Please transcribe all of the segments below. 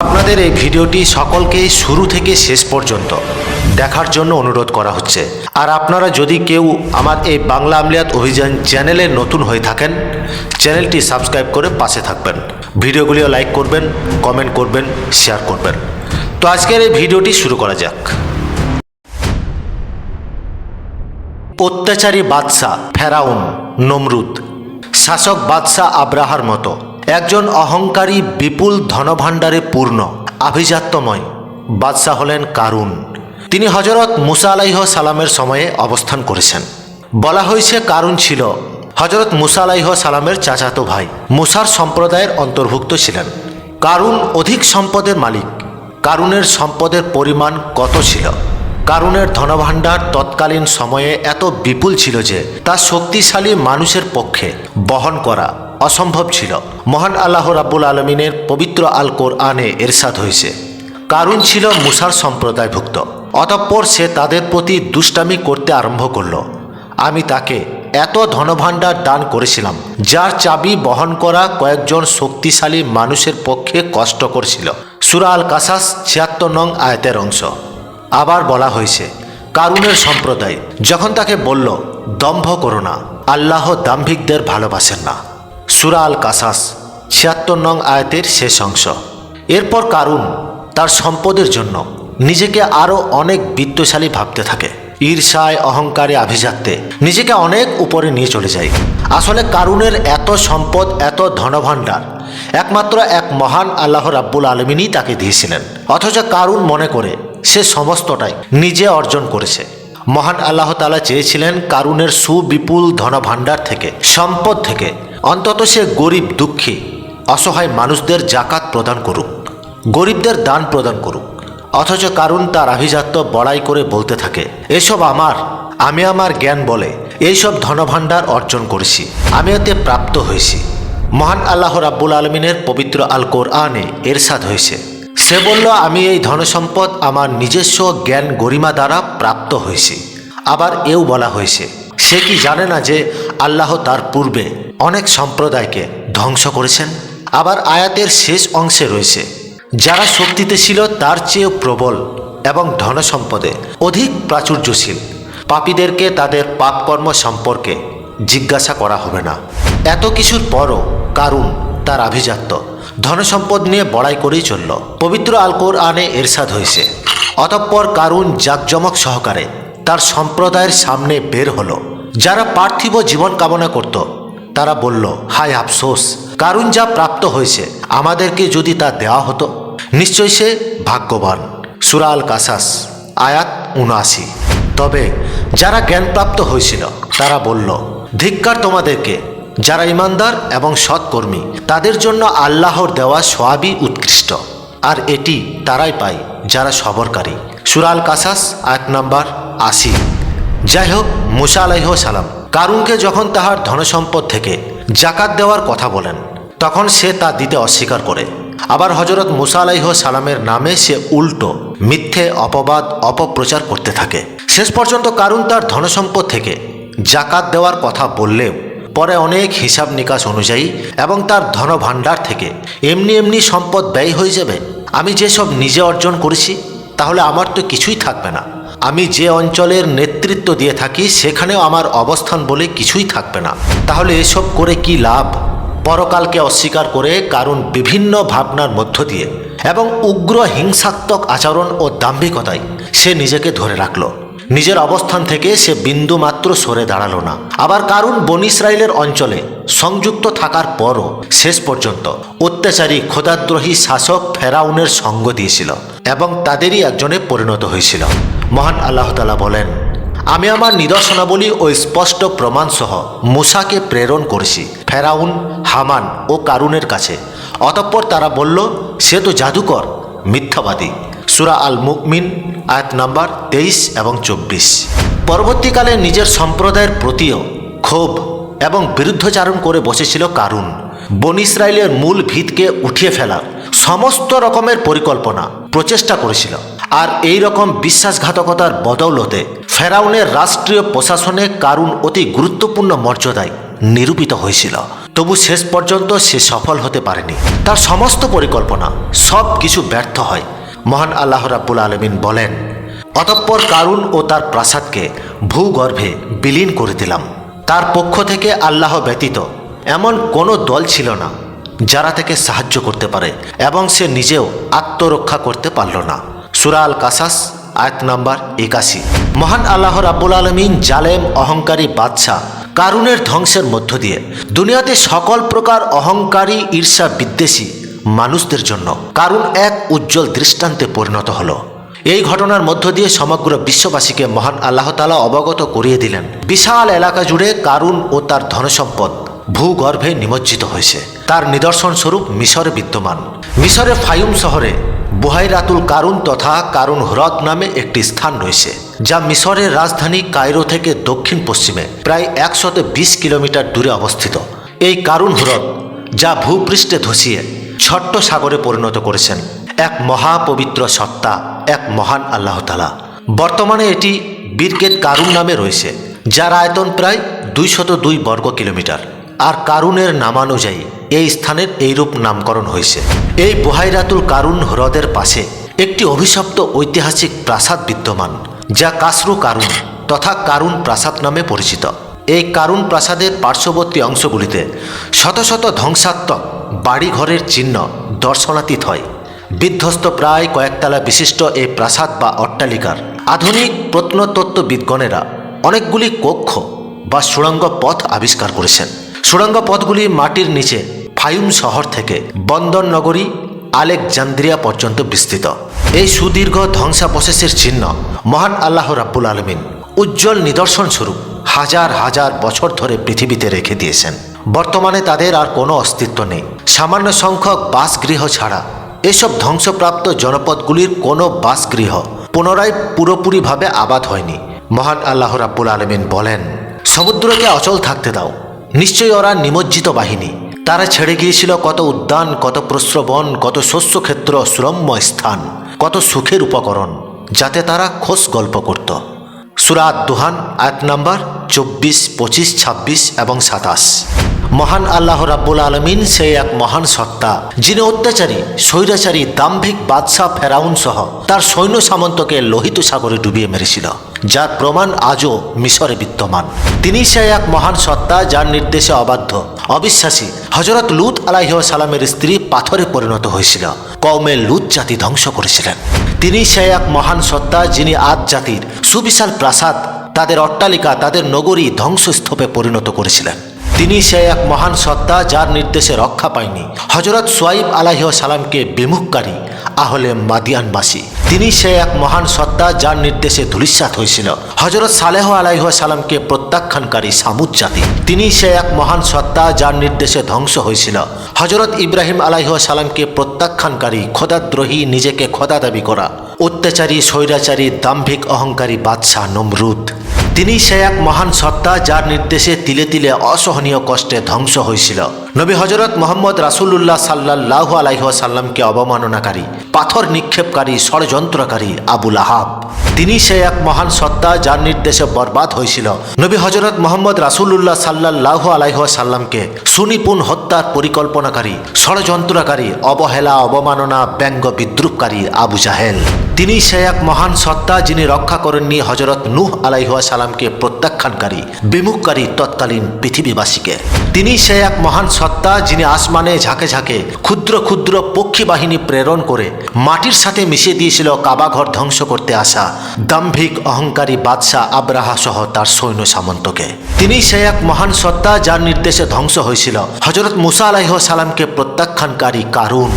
আপনাদের এই ভিডিওটি সকলকেই শুরু থেকে শেষ পর্যন্ত দেখার জন্য অনুরোধ করা হচ্ছে। আর আপনারা যদি কেউ আমার এই বাংলা আমলিয়াত অভিযান চ্যানেলে নতুন হয়ে থাকেন, চ্যানেলটি সাবস্ক্রাইব করে পাশে থাকবেন। ভিডিওগুলিও লাইক করবেন, কমেন্ট করবেন, শেয়ার করবেন। তো আজকের এই ভিডিওটি শুরু করা যাক। অত্যাচারী বাদশাহ ফেরাউন, নমরুদ। শাসক বাদশাহ আব্রাহার মতো। একজন অহংকারী বিপুল ধনভাণ্ডারে পূর্ণ, আভিজাত্যময় বাদশাহ হলেন কারুন। তিনি হজরত মুসা আলাইহ সালামের সময়ে অবস্থান করেছেন। বলা হয়েছে কারুন ছিল হজরত মুসা আলাইহ সালামের চাচাতো ভাই। মুসার সম্প্রদায়ের অন্তর্ভুক্ত ছিলেন। কারুন অধিক সম্পদের মালিক। কারুনের সম্পদের পরিমাণ কত ছিল? কারুনের ধনভাণ্ডার তৎকালীন সময়ে এত বিপুল ছিল যে, তা শক্তিশালী মানুষের পক্ষে বহন করা অসম্ভব ছিল। মহান আল্লাহ রাব্বুল আলমিনের পবিত্র আল কোরআনে এরশাদ হয়েছে কারুন ছিল মুসার সম্প্রদায়ভুক্ত। অতঃপর সে তাদের প্রতি দুষ্টামি করতে আরম্ভ করল। আমি তাকে এত ধনভাণ্ডার দান করেছিলাম, যার চাবি বহন করা কয়েকজন শক্তিশালী মানুষের পক্ষে কষ্টকর ছিল। সুরা আল কাসাস ছিয়াত্তর নং আয়তের অংশ। আবার বলা হয়েছে কারুনের সম্প্রদায়, যখন তাকে বলল, দম্ভ করো না, আল্লাহ দাম্ভিকদের ভালোবাসেন না। সুরা আল কাসাস ছিয়াত্তর নং আয়াতের শেষ অংশ। এরপর কারুন তার সম্পদের জন্য নিজেকে আরও অনেক বিত্তশালী ভাবতে থাকে। ঈর্ষায়, অহংকারে, আভিজাত্যে নিজেকে অনেক উপরে নিয়ে চলে যায়। আসলে কারুনের এত সম্পদ, এত ধনভাণ্ডার একমাত্র এক মহান আল্লাহ রাব্বুল আলমিনই তাকে দিয়েছিলেন। অথচ কারুন মনে করে সে সমস্তটাই নিজে অর্জন করেছে। মহান আল্লাহ তালা চেয়েছিলেন কারুনের সুবিপুল ধনভাণ্ডার থেকে, সম্পদ থেকে অন্তত সে গরিব দুঃখী, অসহায় মানুষদের জাকাত প্রদান করুক, গরিবদের দান প্রদান করুক। অথচ কারুন তার আভিজাত্য বড়াই করে বলতে থাকে, এসব আমার, আমি আমার জ্ঞান বলে এইসব ধনভাণ্ডার অর্জন করেছি, আমি এতে প্রাপ্ত হয়েছি। মহান আল্লাহ রাব্বুল আলমিনের পবিত্র আল কোরআনে এরশাদ হয়েছে, সে বলল, আমি এই ধনসম্পদ আমার নিজস্ব জ্ঞান গরিমা দ্বারা প্রাপ্ত হয়েছি। আবার এও বলা হয়েছে, সে কি জানে না যে আল্লাহ তার পূর্বে অনেক সম্প্রদায়কে ধ্বংস করেছেন। আবার আয়াতের শেষ অংশে রয়েছে, যারা শক্তিতে ছিল তার চেয়েও প্রবল এবং ধনসম্পদে অধিক প্রাচুর্যশীল। পাপীদেরকে তাদের পাপকর্ম সম্পর্কে জিজ্ঞাসা করা হবে না। এত কিছুর পরও কারুন তার আভিজাত্য। ধনসম্পদ নিয়ে বড়াই করেই চলল। পবিত্র আল কোরআনে এরশাদ হয়েছে, অতঃপর কারুন জাকজমক সহকারে তার সম্প্রদায়ের সামনে বের হলো, যারা পার্থিব জীবন কামনা করত। তারা বলল, হায় আফসোস, কারুন যা প্রাপ্ত হয়েছে, আমাদেরকে যদি তা দেওয়া হতো? নিশ্চয় সে ভাগ্যবান। সুরাল কাসাস আয়াত উনআশি। তবে যারা জ্ঞানপ্রাপ্ত হয়েছিল, তারা বলল, ধিক্কার তোমাদেরকে, যারা ইমানদার এবং সৎকর্মী, তাদের জন্য আল্লাহর দেওয়া সয়াবই উৎকৃষ্ট। আর এটি তারাই পায় যারা সবরকারী। সুরাল কাসাস আয়াত নাম্বার আশি। যাই হোক, মুসা আলাইহ সালাম কারুনকে যখন তাহার ধনসম্পদ থেকে জাকাত দেওয়ার কথা বলেন, তখন সে তা দিতে অস্বীকার করে। আবার হজরত মুসা আলাইহ সালামের নামে সে উল্টো মিথ্যে অপবাদ, অপপ্রচার করতে থাকে। শেষ পর্যন্ত কারুন তার ধনসম্পদ থেকে জাকাত দেওয়ার কথা বললেও পরে অনেক হিসাব নিকাশ অনুযায়ী এবং তার ধনভাণ্ডার থেকে এমনি এমনি সম্পদ ব্যয় হয়ে যাবে। আমি যেসব নিজে অর্জন করেছি, তাহলে আমার তো কিছুই থাকবে না। আমি যে অঞ্চলের নেতৃত্ব দিয়ে থাকি, সেখানেও আমার অবস্থান বলে কিছুই থাকবে না। তাহলে এসব করে কি লাভ? পরকালকে অস্বীকার করে কারণ বিভিন্ন ভাবনার মধ্য দিয়ে এবং উগ্র হিংসাত্মক আচরণ ও দাম্ভিকতায় সে নিজেকে ধরে রাখল। নিজের অবস্থান থেকে সে বিন্দু মাত্র সরে দাঁড়াল না। আবার কারণ বন ইসরায়েলের অঞ্চলে সংযুক্ত থাকার পরও শেষ পর্যন্ত অত্যাচারী খোদাদ্রোহী শাসক ফেরাউনের সঙ্গ দিয়েছিল এবং তাদেরই একজনে পরিণত হয়েছিল। মহান আল্লাহ তালা বলেন আমি আমার নিদর্শনাবলী ও স্পষ্ট প্রমাণসহ মুসাকে প্রেরণ করেছি, ফেরাউন, হামান ও কারুনের কাছে। অতঃপর তারা বলল, সে তো জাদুকর, মিথ্যাবাদী। সুরা আল মুকমিন আয়াত নাম্বার তেইশ এবং চব্বিশ। পরবর্তীকালে নিজের সম্প্রদায়ের প্রতিও ক্ষোভ এবং বিরুদ্ধচারণ করে বসেছিল কারুন। বন ইসরায়েলের মূল ভিতকে উঠিয়ে ফেলার সমস্ত রকমের পরিকল্পনা প্রচেষ্টা করেছিল। আর এই রকম বিশ্বাসঘাতকতার বদৌলতে ফেরাউনের রাষ্ট্রীয় প্রশাসনে কারুন অতি গুরুত্বপূর্ণ মর্যাদায় নিরূপিত হয়েছিল। তবু শেষ পর্যন্ত সে সফল হতে পারেনি। তার সমস্ত পরিকল্পনা, সব কিছু ব্যর্থ হয়। মহান আল্লাহ রাব্বুল আলমিন বলেন, অতঃপর কারুন ও তার প্রাসাদকে ভূগর্ভে বিলীন করে দিলাম। তার পক্ষ থেকে আল্লাহ ব্যতীত এমন কোনো দল ছিল না যারা তাকে সাহায্য করতে পারে এবং সে নিজেও আত্মরক্ষা করতে পারল না। সুরাল কাসাস আয়াত নাম্বার একাশি। মহান আল্লাহ রাব্বুল আলমিন জালেম, অহংকারী বাদশাহ, কারুনের ধ্বংসের মধ্য দিয়ে দুনিয়াতে সকল প্রকার অহংকারী, ঈর্ষা বিদ্বেষী মানুষদের জন্য কারুন এক উজ্জ্বল দৃষ্টান্তে পরিণত হলো। এই ঘটনার মধ্য দিয়ে সমগ্র বিশ্ববাসীকে মহান আল্লাহ তালা অবগত করিয়ে দিলেন। বিশাল এলাকা জুড়ে কারুন ও তার ধনসম্পদ ভূগর্ভে নিমজ্জিত হয়েছে। তার নিদর্শন স্বরূপ মিশরে বিদ্যমান। মিশরে ফায়ুম শহরে বুহাইরাতুল কারুন তথা কারুন হ্রদ নামে একটি স্থান রয়েছে, যা মিশরের রাজধানী কায়রো থেকে দক্ষিণ পশ্চিমে প্রায় একশত বিশ কিলোমিটার দূরে অবস্থিত। এই কারুন হ্রদ, যা ভূপৃষ্ঠে ধসিয়ে ছোট্ট সাগরে পরিণত করেছেন, এক মহাপবিত্র সত্তা, এক মহান আল্লাহ তালা বর্তমানে এটি বীরকেত কারুন নামে রয়েছে, যার আয়তন প্রায় দুইশত দুই বর্গ কিলোমিটার। আর কারুনের নামানুযায়ী এই স্থানের এইরূপ নামকরণ হয়েছে এই বুহাইরাতুল কারুন হ্রদের পাশে একটি অভিশপ্ত ঐতিহাসিক প্রাসাদ বিদ্যমান, যা কাসরু কারুন তথা কারুন প্রাসাদ নামে পরিচিত। এই কারুন প্রাসাদের পার্শ্ববর্তী অংশগুলিতে শত শত ধ্বংসাত্মক বাড়িঘরের চিহ্ন দর্শনাতীত হয়। বিধ্বস্ত প্রায় কয়েকতলা বিশিষ্ট এই প্রাসাদ বা অট্টালিকার আধুনিক প্রত্নতত্ত্ববিদগণেরা অনেকগুলি কক্ষ বা সুড়ঙ্গ পথ আবিষ্কার করেছেন। সুড়ঙ্গ পথগুলি মাটির নিচে ফায়ুম শহর থেকে বন্দর নগরী আলেকজান্দ্রিয়া পর্যন্ত বিস্তৃত। এই সুদীর্ঘ ধ্বংসাবশেষের চিহ্ন মহান আল্লাহ রাব্বুল আলমিন উজ্জ্বল নিদর্শন স্বরূপ হাজার হাজার বছর ধরে পৃথিবীতে রেখে দিয়েছেন। বর্তমানে তাদের আর কোনো অস্তিত্ব নেই। সামান্য সংখ্যক বাসগৃহ ছাড়া এসব ধ্বংসপ্রাপ্ত জনপদগুলির কোনো বাসগৃহ পুনরায় পুরোপুরিভাবে আবাদ হয়নি। মহান আল্লাহ রাব্বুল আলমিন বলেন, সমুদ্রকে অচল থাকতে দাও নিশ্চয়ই ওরা নিমজ্জিত বাহিনী। তারা ছেড়ে গিয়েছিল কত উদ্যান, কত প্রস্রবণ, কত শস্যক্ষেত্র শ্রম্য স্থান, কত সুখের উপকরণ, যাতে তারা খোশ গল্প করত। সুরাত দুহান এক নাম্বার চব্বিশ, পঁচিশ, ছাব্বিশ এবং সাতাশ। মহান আল্লাহ রাব্বুল আলমিন সেই এক মহান সত্তা, যিনি অত্যাচারী, স্বৈরাচারী, দাম্ভিক বাদশাহ ফেরাউন সহ তার সৈন্য সামন্তকে লোহিত সাগরে ডুবিয়ে মেরেছিল, যার প্রমাণ আজও মিশরে বিদ্যমান। তিনি সেই এক মহান সত্তা যার নির্দেশে অবাধ্য, অবিশ্বাসী হজরত লুত সালামের স্ত্রী পাথরে পরিণত হয়েছিল কৌমে লুত জাতি ধ্বংস করেছিলেন। তিনি সেই এক মহান সত্তা যিনি আদ জাতির সুবিশাল প্রাসাদ, তাদের অট্টালিকা, তাদের নগরী ধ্বংসস্তূপে পরিণত করেছিলেন। তিনি সে এক মহান সত্তা যার নির্দেশে রক্ষা পায়নি। হজরত সোয়াইব আলাহ সালামকে বিমুখকারী, আহলে মাদিয়ানবাসী। তিনি সে এক মহান সত্তা যার নির্দেশে ধূলিসাৎ হয়েছিল। হজরত সালেহ আলাইহ সালামকে প্রত্যাখ্যানকারী সামুদ জাতি। তিনি সে এক মহান সত্তা যার নির্দেশে ধ্বংস হয়েছিল। হজরত ইব্রাহিম আলাইহ সালামকে প্রত্যাখ্যানকারী খোদাদ্রোহী নিজেকে খোদা দাবি করা। অত্যাচারী, স্বৈরাচারী, দাম্ভিক, অহংকারী বাদশাহ নমরুদ। তিনি সে এক মহান সত্তা যার নির্দেশে তিলে তিলে অসহনীয় কষ্টে ধ্বংস হয়েছিল নবী হজরত মোহাম্মদ রাসুল্লাহ সাল্লাহ আলাইহ সাল্লামকে অবমাননাকারী, পাথর নিক্ষেপকারী, ষড়যন্ত্রকারী আবুল আহাব তিনি সে এক মহান সত্তা যার নির্দেশে বরবাদ হয়েছিল। নবী হজরত মোহাম্মদ রাসুল্লাহ সাল্লাহ আলাইহ সাল্লামকে সুনিপুণ হত্যার পরিকল্পনাকারী, ষড়যন্ত্রকারী, অবহেলা, অবমাননা, ব্যঙ্গ বিদ্রুপকারী আবু জাহেল। তিনি সে এক মহান সত্তা যিনি রক্ষা করেননি হজরত নুহ আলাইহুয়া সালামকে প্রত্যাখ্যানকারী, বিমুখকারী তৎকালীন পৃথিবীবাসীকে। তিনি সে এক মহান সত্তা যিনি আসমানে ঝাঁকে ঝাঁকে ক্ষুদ্র ক্ষুদ্র পক্ষী বাহিনী প্রেরণ করে মাটির সাথে মিশিয়ে দিয়েছিল কাবাঘর ধ্বংস করতে আসা দাম্ভিক অহংকারী বাদশাহ আব্রাহা সহ তার সৈন্য সামন্তকে। তিনি সে এক মহান সত্তা যার নির্দেশে ধ্বংস হয়েছিল। হজরত মুসা আলাইহ সালামকে প্রত্যাখ্যানকারী কারুন।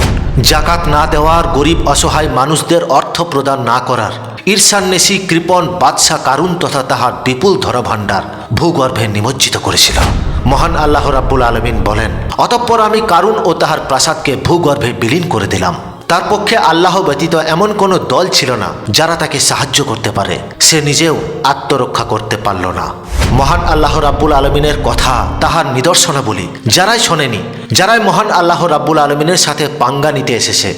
জাকাত না দেওয়ার গরিব অসহায় মানুষদের অর্থ প্রদান না করার ঈর্ষান্বেষী কৃপণ বাদশাহ কারুন তথা তাহার বিপুল ধরভাণ্ডার ভূগর্ভে নিমজ্জিত করেছিল। মহান আল্লাহ রাব্বুল আলমিন বলেন, অতঃপর আমি কারুন ও তাহার প্রাসাদকে ভূগর্ভে বিলীন করে দিলাম। তার পক্ষে আল্লাহ ব্যতীত এমন কোনো দল ছিল না যারা তাকে সাহায্য করতে পারে। সে নিজেও আত্মরক্ষা করতে পারল না। মহান আল্লাহ রাব্বুল আলমিনের কথা, তাহার নিদর্শনাবলী যারাই শোনেনি, যারাই মহান আল্লাহ রাব্বুল আলমিনের সাথে পাঙ্গা নিতে এসেছে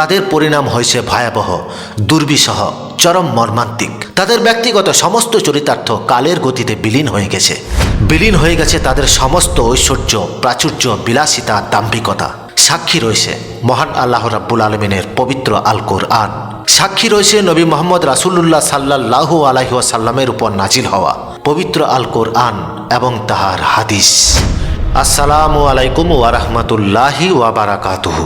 তাদের পরিণাম হয়েছে ভয়াবহ, দুর্বিষহ, চরম মর্মান্তিক। তাদের ব্যক্তিগত সমস্ত চরিতার্থ কালের গতিতে বিলীন হয়ে গেছে। বিলীন হয়ে গেছে তাদের সমস্ত ঐশ্বর্য, প্রাচুর্য, বিলাসিতা, দাম্ভিকতা। সাক্ষী রয়েছে মহান আল্লাহ রাব্বুল আলমিনের পবিত্র আল কোরআন সাক্ষী রয়েছে নবী মোহাম্মদ রাসুল্লাহ সাল্লাহ আলাইসাল্লামের উপর নাজিল হওয়া পবিত্র আল কোরআন এবং তাহার হাদিস। আসসালামু আলাইকুম ওয়ারহমতুল্লাহি ওয়াবারাকাতুহু